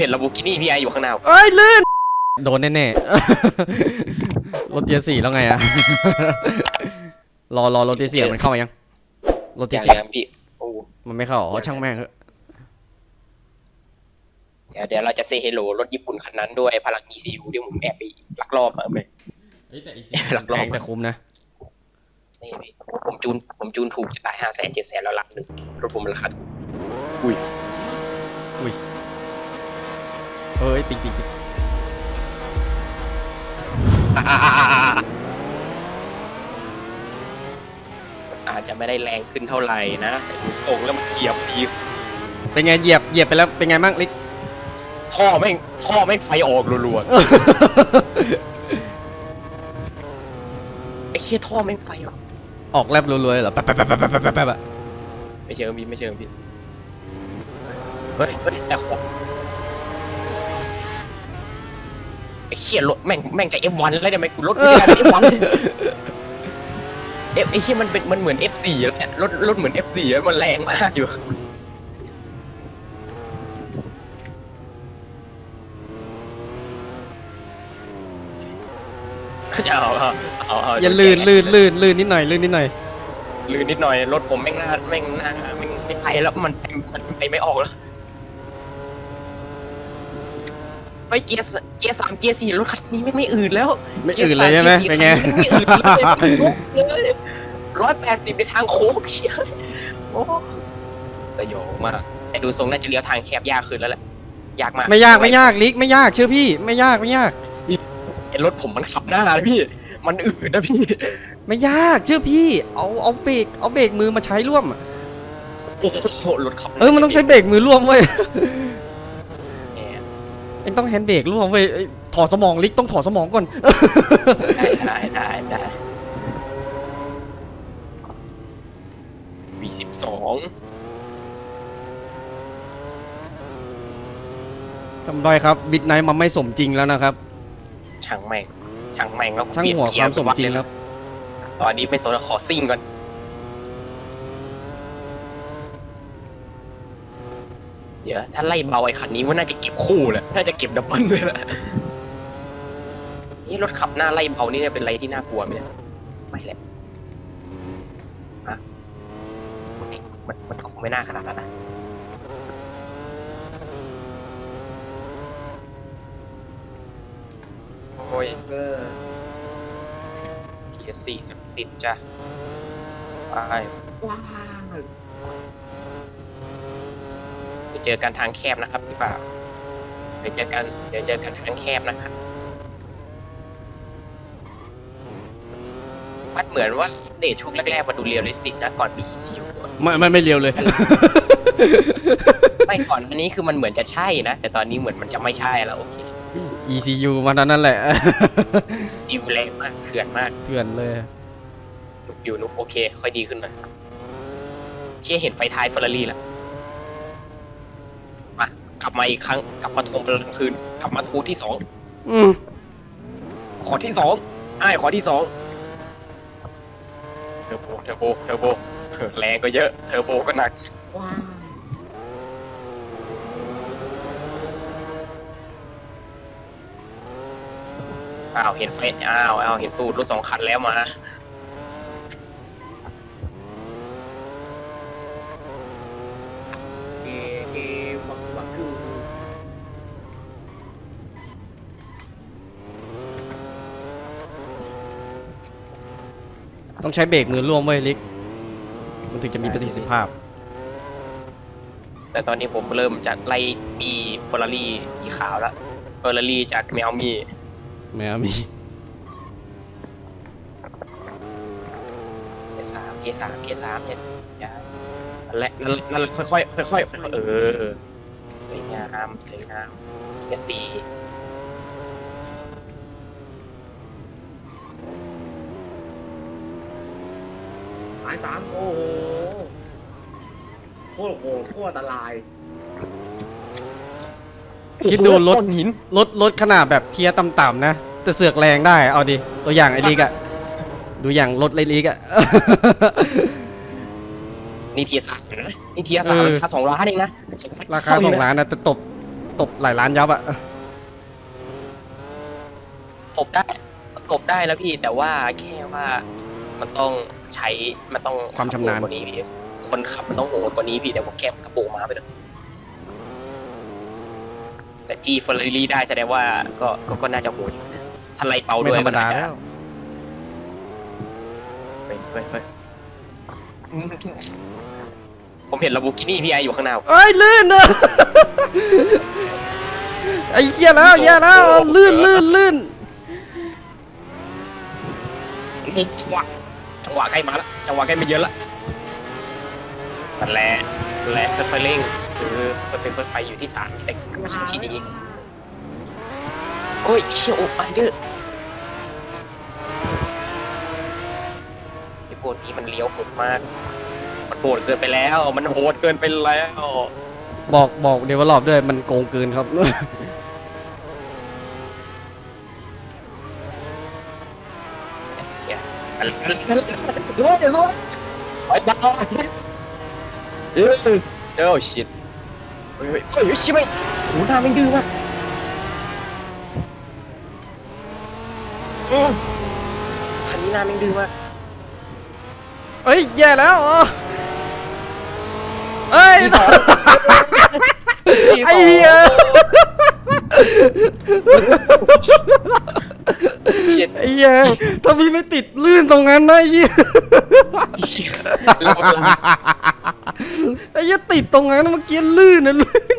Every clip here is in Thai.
เห็นลาโบกินี่พี่ไออยู่ข้างหน้า เอ้ยลื่น โดนแน่ๆ รถเทียร์สี่แล้วไงอะ รอรอรถเทียร์สี่มันเข้ามายัง รถเทีอยร์ย่างสี่นั้นพี่โอ้มันไม่เข้าอ๋อช่างแม่งเถอะเดี๋ยวเดี๋ยวเราจะเซเฮโลรถญี่ปุ่นคันนั้นด้วยพลัง ECU ที่ผมแอบไปลักลอบมาเว้ยแต่อีซีหลักรอบแพงแต่คุ้มนะ นี่พี่ผมจูนผมจูนถูกจะตายห้าแสนเจ็ดแสนแล้วลักหนึ่งรถผมราคาถูก เอ้ยปิ๊งปิ๊งปิ๊งอาจจะไม่ได้แรงขึ้นเท่าไหร่นะแต่ดูทรงแล้วมันเกียบดีเป็นไงเหยียบเหยียบไปแล้วเป็นไงบ้างลิกท่อแม่งท่อแม่งไฟออกรัวๆไอ้เหี้ยท่อแม่งไฟออกออกแลบรวยๆเหรอแป๊บแป๊บแป๊บแป๊บแป๊บแป๊บแป๊บอะไม่เชิงพี่ไม่เชิงพี่เฮ้ยเฮ้ยแต่ขอ ไอ้เหี้ยรถแม่งแม่งจะ F1 แล้วทำไมกูรถไม่ได้ F1 เอฟไอ้เหี้ยมันเป็นมันเหมือน F4 แล้วเนี่ยรถรถเหมือน F4 แล้วมันแรงมากอยู่เอาเอาเอาเอาอย่าลื่นลื่นลื่นลื่นนิดหน่อยลื่นนิดหน่อยลื่นนิดหน่อยรถผมแม่งหน้าแม่งหน้าแม่งไม่ไปแล้วมันไปมันไปไม่ออกแล้ว ไปเกียร์สเกียร์สามเกียร์สี่รถคันนี้ไม่งไม่อืดแล้วไม่อื่นเลยใช่ไหมเป็นไงไม่อืดเลยไม่ลุกเลยร้อยแปดสิบในทางโค้งเชี่ยโอ้สยองมากแต่ดูทรงน่าจะเลี้ยวทางแคบยากขึ้นแล้วแหละยากมากไม่ยากไม่ยากลิกไม่ยากเชื่อพี่ ไม่ยากไม่ยากไอ้รถผมมันขับหน้าเลยพี่ มันอืดนะพี่ ไม่ยากเชื่อพี่ เอาเอาเบรกเอาเบรกมือมาใช้ร่วมโอ้โหรถขับหาเออมันต้องใช้เบรกมือร่วมเว้ยแหม เองต้องแฮนด์เบรกร่วมเว้ยเอ้ยถอดสมองลิกต้องถอดสมองก่อน ได้ได้ได้ได้วีสิบสองจำได้ครับบิดไนท์มันไม่สมจริงแล้วนะครับ ช่างแม่งช่างแม่งแล้วช่างหัวความสมจริงครับตอนนี้ไม่สนแล้วขอซิ่งก่อน ดี๋ยวถ้าไล่เบาไอ้คันนี้ว่าน่าจะเก็บคู่แหละน่าจะเก็บดับเบิลด้วยแหละนี่รถขับหน้าไล่เบานี่เนี่ยเป็นอะไรที่น่ากลัวไหมเนี่ยไม่แหละฮะมันมันคงไม่น่าขนาดนั้นนะโอ้ยเกอร์เกียร์สี่สักติดจ้ะไปว้าวไป เจอกันทางแคบนะครับพี่ป่าวไปเจอกันเดี๋ยวเจอกันทางแคบนะครับมันเหมือนว่าเดทช่วงแรกๆมาดูเรียลลิสติกนะก่อนมี ECU อะไม่ไม่ไม่เร็วเลย ไม่ก่อนอันนี้คือมันเหมือนจะใช่นะ แต่ตอนนี้เหมือนมันจะไม่ใช่แล้วโอเค ECU มันนั้นนั่นแหละ ดิวแรงมากเถื่อนมากเถื่อนเลยนุกอยู่นุกโอเค ค่อยดีขึ้นหน่อยเชี่ยเห็นไฟท้ายเฟอร์รารี่แล้วมา กลับมาอีกครั้งกลับมาทวงพลังคืน กลับมาทูที่สองอืมขอที่สองไอ้ายขอที่สองเทอร์โบเทอร์โบเทอร์โบเออแรงก็เยอะเทอร์โบก็หนักว้าวอ้าวเห็นเฟสอ้าวอ้าวเห็นตูดรถสองคันแล้วมา เอเอวักวักคือ ต้องใช้เบรกมือร่วมเว้ยลิก มันถึงจะมีประสิทธิภาพ แต่ตอนนี้ผมเริ่มจากไล่บีเฟอร์รารี่สีขาวแล้วเฟอร์รารี่จากแมวมีแม้มี เคสามเคสามเคสามเนี่ยยานั่นแหละนั่นนั่นค่อยค่อยค่อยค่อยค่อยๆเออสวยงามสวยงามเคส สี่หมายสามโอ้โหโคตรโหดโคตรอันตราย คิดดูรถ ก้อนหินรถรถขนาดแบบเทียร์ต่ำๆนะ แต่เสือกแรงได้เอาดิ ตัวอย่างไอ้ลิกอะดูอย่างรถไอ้ลิกอะ นี่เทียร์สามนะนี่เทียร์สามเออ ราคาสองล้านเองนะราคาสองล้านนะแต่ตบตบหลายล้านยับอะตบได้ตบได้แล้วพี่แต่ว่าแค่ว่า มันต้องใช้มันต้องความชำนาญ ขับโหดกว่านี้พี่คนขับมันต้องโหดกว่านี้พี่แต่ผมแค่กระโปรงมาไปเลยแต่จีฟอร์รารี่ได้แสดงว่าก็ก็ก็น่าจะโหดอยู่นะถ้าไล่เป่าไม่ด้วยธรรมดาน่จะแล้วเฮ้ยเฮ้ยเฮ้ยผมเห็นลาบูกินี่พี่ไออยู่ข้างหน้าเอ้ยลื่นเนอะ ไอ้เหี้ยแล้วเหี้ยแล้วลื่นลื่นลื่นนี่จังหวะ จังหวะใกล้มาแล้วจังหวะใกล้มาเยอะละนั่นแหละนั่นแหละค่อยๆเร่งคือค่อยๆค่อยๆไปอยู่ที่สามแต่ก็ไม่ใช่ที่นี้โอ้ยเชี่ยโอ้ไปเด้อไอ้พวกนี้มันเลี้ยวโหดมาก มันโหดเกินไปแล้ว มันโหดเกินไปแล้ว บอกบอกเดเวลลอปด้วยมันโกงเกินครับ เนี่ยอะไรอะไร ด้วยเดี๋ยวด้วยไปบ้าเออเออชิตเฮ้ยเฮ้ยเฮ้ยชิบไม่หูหน้าไม่ดื้อมากคันนี้หน้าไม่ดื้อมากเอ้ยแย่แล้วอ๋อเอ้ยไอ้เหี้ยไอ้เหี้ยถ้าพี่ไม่ติด ตรงนั้นนะไอ้เหี้ยแล้วก็ลังไอ้เหี้ยติดตรงนั้นเมื่อกี้ลื่นนะลื่น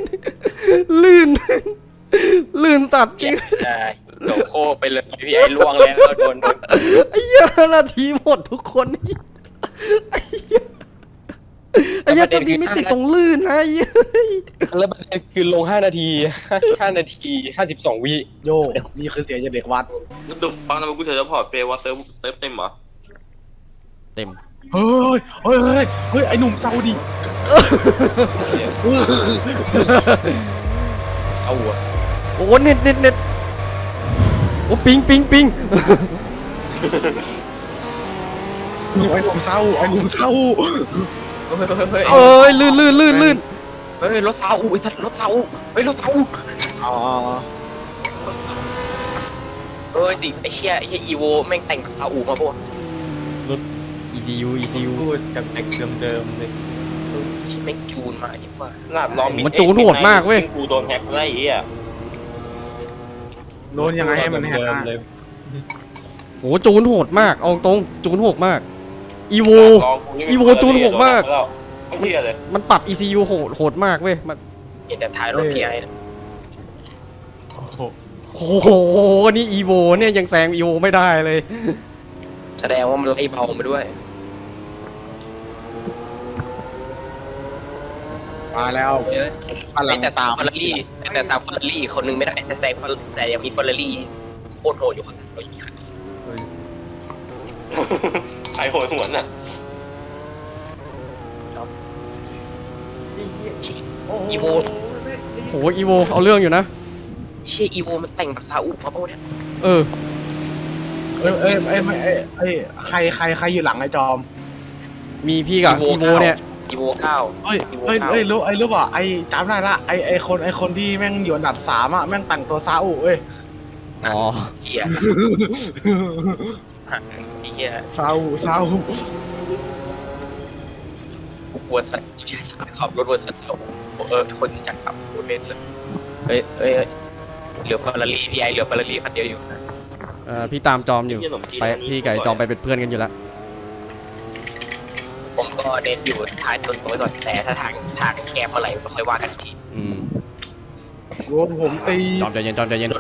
ลื่น ลื่นสัตว์จริงได้โจโคไปเลยพี่ไอ้ล่วงแล้วโดนโดนไอ้เหี้ยนาทีหมดทุกคนไอ้เหี้ย ไอ้เหี้ยถ้าพี่ไม่ติดตรงลื่นนะไอ้เหี้ยแล้วประเด็นคือลง 5 นาที 5 นาที 52 วิโยนี่คือเสียงจากเด็กวัด แล้วดูฟังทำไมกูเธอจะพอร์ตเฟลว่าเติมเติมเต็มเหรอเต็มเฮ้ยเฮ้ยเฮ้ยเฮ้ยไอ้หนุ่มซาอุดิเศร้าอะโอ้เน็ตเน็ตเน็ตโอ้ปิงปิงปิงไอ้หนุ่มเศร้าไอ้หนุ่มเศร้า เฮ้ยเฮ้ยเฮ้ยเอ้ยลื่นลื่นลื่นลื่นเฮ้ยรถเศร้าไอ้สัตว์รถเศร้าเฮ้ยรถเศร้าอ๋อเอ้ยสิไอ้เชี่ยไอ้เชี่ยอีโวแม่งแต่งกับซาอุมาปะวะ ECU ECU พูดกับแอกเดิมๆเลยเออเชี่ยแม่งจูนมาอย่างว่าลาดล้อมมันจูนโหดมากเว้ย กูโดนแฮกไล่ไอ้เหี้ยโดนยังไงให้มันแหกเดิมอะๆเลย โหจูนโหดมากเอาตรงจูนโหดมาก อีโวลาดล้อมกูนี่อีโวจูนโหดมากไอ้เหี้ยเลยมันปรับ ECU โหดโหดมากเว้ยมันเห็นแต่ท้ายรถพี่ไอ้นะโอ้โหนี่อีโวเนี่ยยังแซงอีโวไม่ได้เลย แสดงว่ามันไล่เบามาด้วย มาแล้วเฮ้ยพลังแต่ซาตามฟาร์รี่แต่ซาฟาร์รี่คนหนึงไม่ได้แต่แซงแต่ยังมีฟาร์รี่โคตรโหดอยู่คนเราอีกคัน ใครโหดหวนอะอีโวโหอีโวเอาเรื่องอยู่นะเชี่ยอีโวมันแต่งกับซาอุมาปะวะเนี่ยเออเอ้ยเอ้ยเอ้ยไม่เอ้ยเอ้ยใครใครใครอยู่หลังไอ้จอมมีพี่กับอีโวเนี่ยอีโวเก้าเอ้ยอีโวเอ้ยเก้าเอ้ยรู้ไอ้รู้ป่ะไอ้จำได้ละไอ้ไอ้คนไอ้คนที่แม่งอยู่อันดับสามอะแม่งแต่งตัวซาอุเอ้ยอ๋อเฮีย ไอ้เฮียซาอุซาอุกูกลัวสัตว์ที่ใช้ขับรถบนสัตว์เสาเออคนจากสับกูเล่นเลยเฮ้ยเฮ้ยเฮ้ยเหลือฟาร์รี่พี่ไอเหลือฟาร์รี่คันเดียวอยู่นะเออพี่ตามจอมอยู่ไอ้เหี้ยขนมจีนไปอันนี้พี่กับไอ้จอมไปเป็นเพื่อนกันอยู่แล้วผมก็เน้นอยู่ท้ายต้นไว้ก่อนแต่ถ้าทางทางแคบเมื่อไหร่ก็ค่อยว่ากันอีกทีอืมโดนผมตีจอมใจเย็นจอมใจเย็นร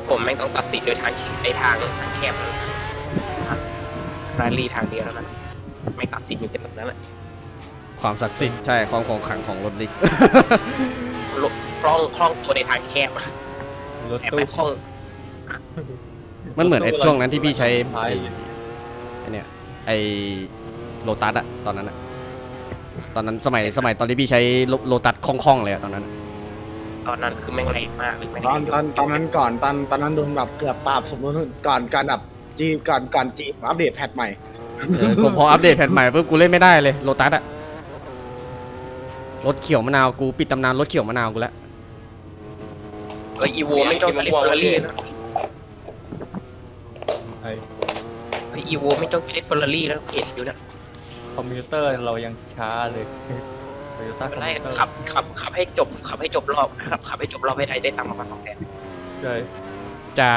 ถผมแม่งต้องตัดสินโดยทางไอทางทางแคบฟาร์รี่ทางเดียวแล้วนะไม่ตัดสินอยู่เป็นแบบนั้นแหละความศักดิ์สิทธิ์ใช่ของของขลังของรถลิกคล่องคล่องตัวในทางแคบรถแต่ตู้ไม่คล่องมันเหมือนไอ้ช่วงนั้นที่พี่ใช้ไอ้ไอ้เนี่ยไอ้โลตัสอะตอนนั้นอะตอนนั้นสมัยสมัยตอนที่พี่ใช้โลตัสคล่องๆเลยอะตอนนั้น ตอนนั้นคือแม่งแรงมากเลยแม่งตอนตอนตอนนั้นก่อนตอนตอนนั้นโดนแบบเกือบปราบสมมติก่อนการแบบ จีก่อนก่อนจีอัปเดตแพทใหม่เออกูพออัปเดตแผ่นใหม่ปุ๊บกูเล่นไม่ได้เลยโลตัสอะรถเขียวมะนาวกูปิดตำนานรถเขียวมะนาวกูแล้วเอ้ยอีโวไม่จ้องจะเล่นเฟอร์รารี่นะไอ้เฮ้ยอีโวไม่จ้องจะเล่นเฟอร์รารี่แล้วเห็นอยู่นะคอมพิวเตอร์เรายังช้าเลยโตโยต้าคอมไล่พิวเตอร์ขับขับขับให้จบขับให้จบรอบครับขับให้จบรอบให้ได้ได้ตังค์ประมาณสองแสนใช่จ๋า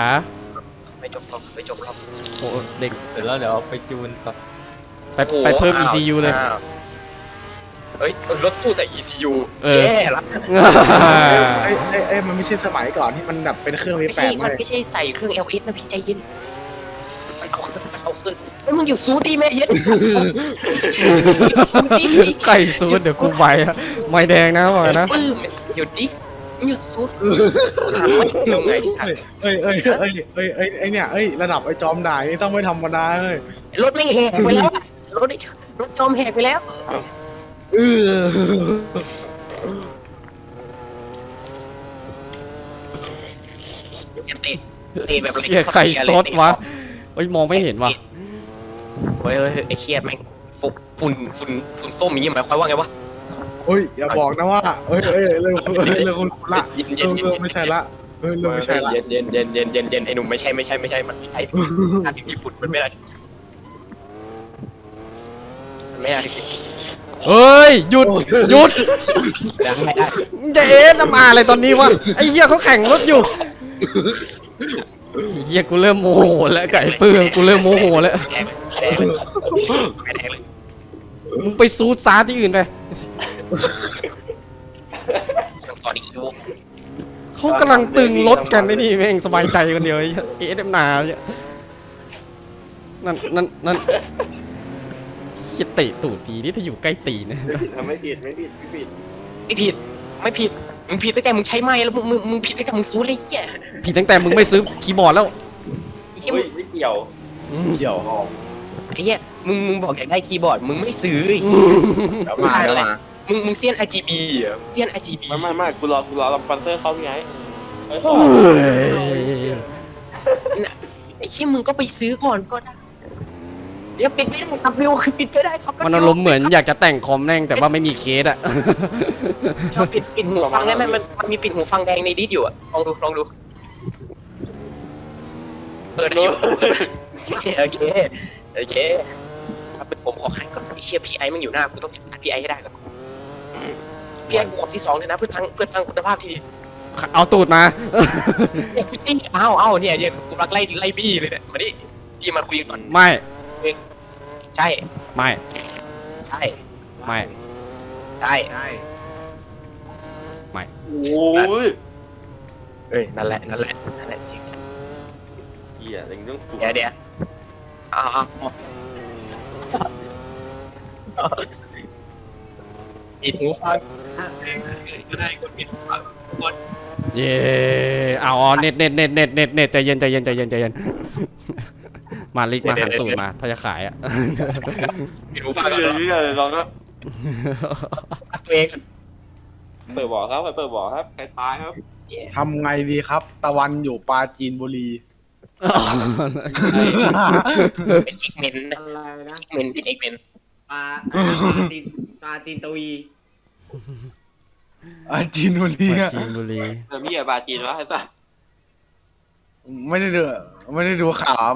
ขับให้จบรอบขับให้จบรอบโอ้เด็กเสร็จแล้วเดี๋ยวเอาไปจูนกับไปไปเพิ่ม ECU เลย อ้าวเฮ้ยรถตู้ใส่ ECU เออ แย่ละเอ้ยเอ้ยเอ้ยมันไม่ใช่สมัยก่อนที่มันแบบเป็นเครื่องวีไม่แปใช่ดมันเลยไม่ใช่ใส่เครื่อง LS นะพี่ใจเย็นมันเอาขึ้นมันเอาขึ้นเฮ้ยมึงอยู่ซูดีแม่เย็นซูดีไก่ซูดเดี๋ยวกูไปอะไม่แดงนะบอกนะ ปื้มหยุด ดิมึงอยู่ซูดหาไม่ลงไงสัตว์เอ้ยเอ้ยเอ้ยเอ้ยเอ้ยเอ้ยเนี่ยเอ้ยระดับไอ้จอมด่ายนี่ต้องไม่ธรรมดาเลยรถไม่แหกไปแล้วอะรถไอ้รถจอมแหกไปแล้ว เออเตะเตะแบบเฮียไข่ซดวะเอ้ยมองไม่เห็นวะเฮ้ยเฮ้ยเฮ้ยไอ้เคียดแม่งฝุ่นฝุ่นฝุ่นฝุ่นส้มอย่างงี้หมายความว่าไงวะ เฮ้ยอย่าบอกนะว่าเอ้ยเอ้ยเรื่องเรื่องเรื่องคุณละเย็นเรื่เย็อนงเย็นเรื่องไม่ใช่ละเรื่องเรื่องไม่ใช่ละเย็นเย็นเย็นเย็นเย็นเย็นไอ้หนุ่มไม่ใช่ไม่ใช่ไม่ใช่มันไม่ใช่น่าถึงญี่ปุ่นมันไม่น่าถึงมันไม่น่าถึงเฮ้ยหยุดหยุดได้ได้มึงจะเอ๊ะน้ำอาอะไรตอนนี้วะไอ้เหี้ยเขาแข่งรถอยู่ไอ้เหี้ยกูเริ่มโมโหแล้วไก่เปื้องกูเริ่มโมโหแล้วแดงแดงเลยแดงเลยมึงไปซูดซาที่อื่นไป สังสอนอีกดูเขากำลังตึงรถกันไอ้นี่แม่งสบายใจกันเดียวไอ้เอ๊ะเดมนาเนี่ยนั่นนั่นนั่นเหี้ยเตะตูดตีนี่ถ้าอยู่ใกล้ตีนะทำไม่ผิดไม่ผิดไม่ผิดไม่ผิดไม่ผิดมึงผิดตั้งแต่มึงใช้ไม้แล้วมึงมึงมึงผิดตั้งแต่มึงซูดเลยเหี้ยผิดตั้งแต่มึงไม่ซื้อคีย์บอร์ดแล้วเหี้ยเฮ้ยไม่เกี่ยวเกี่ยวไอ้เหี้ยมึงมึงบอกอยากได้คีย์บอร์ดมึงไม่ซื้อไอ้อืเหี้ยมมาแล้ว มามึงมึงเซียน RGB เหรอมึงเซียน RGB ไม่ไม่ไม่กูรอกูรอสปอนเซอร์เขาไงเฮ้ยเฮ้ยไอ้เชี่ยมึงก็ไปซื้อก่อนก็ได้เดี๋ยวปิดไม่ได้ครับวิวคือปิดไม่ได้ครับมันอารมณ์เหมือนอยากจะแต่งคอมแน่งแต่ว่าไม่มีเคสอะ ชอบปิดปิดหูฟังได้ไหมมันมันมีปิดหูฟังแดงในดิสอยู่อะลองดูลองดูเปิดนิ้วโอเคโอเคโอเคครับผมขอขันก่อนไอ้เชี่ยพี่ไอมันอยู่หน้ากูต้องจัดการพี่ไอให้ได้ก่อน พี่ไอกูขอที่สองเลยนะเพื่อตั้งเพื่อตั้งคุณภาพที่ดีเอาตูดมา เนี่ยกูจี้อ้าวอ้าวเนี่ยเนี่ยกูรักไล่ไล่บี้เลยเนี่ยมาดิบี้มาคุยกันก่อนไม่ ใช่ไม่ ใช่ไม่ใช่โอ้ยเอ้ยนั่นแหละนั่นแหละนั่นแหละเสียงเหี้ยอะไรเรื่องสูงเดี๋ยวเดี๋ยวอ้าว ปิดหูฟังก็ได้กดปิดหูฟังกดเย่เอาอ๋อเน็ตเน็ตเน็ตเน็ตเน็ตเน็ตใจเย็นใจเย็นใจเย็นใจเย็น มาลิกมาหันตูดมาถ้าจะขายอะปิดหูฟังเดี๋ก่ยอวนเดี๋ยวลองนะตัวเองเปิดบอกครับเปิดบอกครับใครตายครับทำไงดีครับ ตะวันอยู่ปราจีนบุรี เป็นเอกเมนนะอะไรนะเอกเมนเป็นเอกเมน ปลาปลาจีนปลาจีนตวีปราจีนบุรีปราอะจีนบุรี เออมีอะไรบาจีนวะไอ้สัส ไม่ได้ดูไม่ได้ดูข่าว